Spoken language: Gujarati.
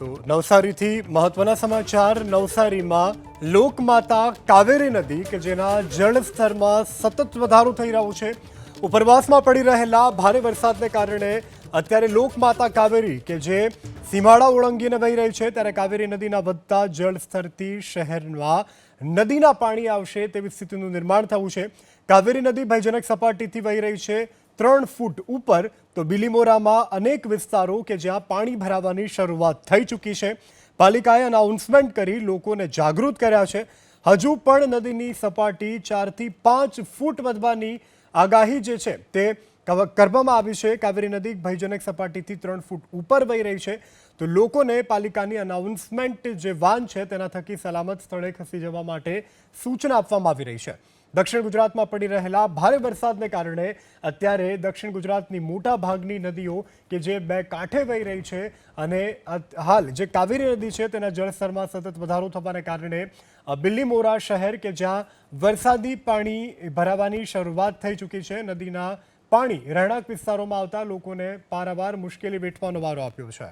તો નવસારીથી મહત્વના સમાચાર. નવસારીમાં લોકમાતા કાવેરી નદી કે જેના જળસ્તરમાં સતત વધારો થઈ રહ્યો છે. ઉપરવાસમાં પડી રહેલા ભારે વરસાદને કારણે અત્યારે લોકમાતા કાવેરી કે જે સીમાડા ઓળંગીને વહી રહી છે, ત્યારે કાવેરી નદીના વધતા જળસ્તરથી શહેરમાં નદીના પાણી આવશે તેવી સ્થિતિનું નિર્માણ થયું છે. કાવેરી નદી ભયજનક સપાટીથી વહી રહી છે. ત્રણ ફૂટ ઉપર તો બિલીમોરામાં અનેક વિસ્તારો કે જ્યાં પાણી ભરાવાની શરૂઆત થઈ ચૂકી છે. પાલિકાએ અનાઉન્સમેન્ટ કરી લોકોને જાગૃત કર્યા છે. હજુ પણ નદીની સપાટી ચારથી પાંચ ફૂટ વધવાની આગાહી જે છે તે કરવામાં આવી છે. કાવેરી નદી ભયજનક સપાટીથી ત્રણ ફૂટ ઉપર વહી રહી છે. તો લોકોને પાલિકાની અનાઉન્સમેન્ટ જે વાન છે તેના થકી સલામત સ્થળે ખસી જવા માટે સૂચના આપવામાં આવી રહી છે. દક્ષિણ ગુજરાતમાં પડી રહેલા ભારે વરસાદને કારણે અત્યારે દક્ષિણ ગુજરાતની મોટા ભાગની નદીઓ કે જે બે કાંઠે વહી રહી છે અને હાલ જે કાવેરી નદી છે તેના જળસ્તરમાં સતત વધારો થવાને કારણે બિલ્લીમોરા શહેર કે જ્યાં વરસાદી પાણી ભરાવાની શરૂઆત થઈ ચૂકી છે, નદીના પાણી રહેણાંક વિસ્તારોમાં આવતા લોકોને પારાવાર મુશ્કેલી વેઠવાનો વારો આપ્યો છે.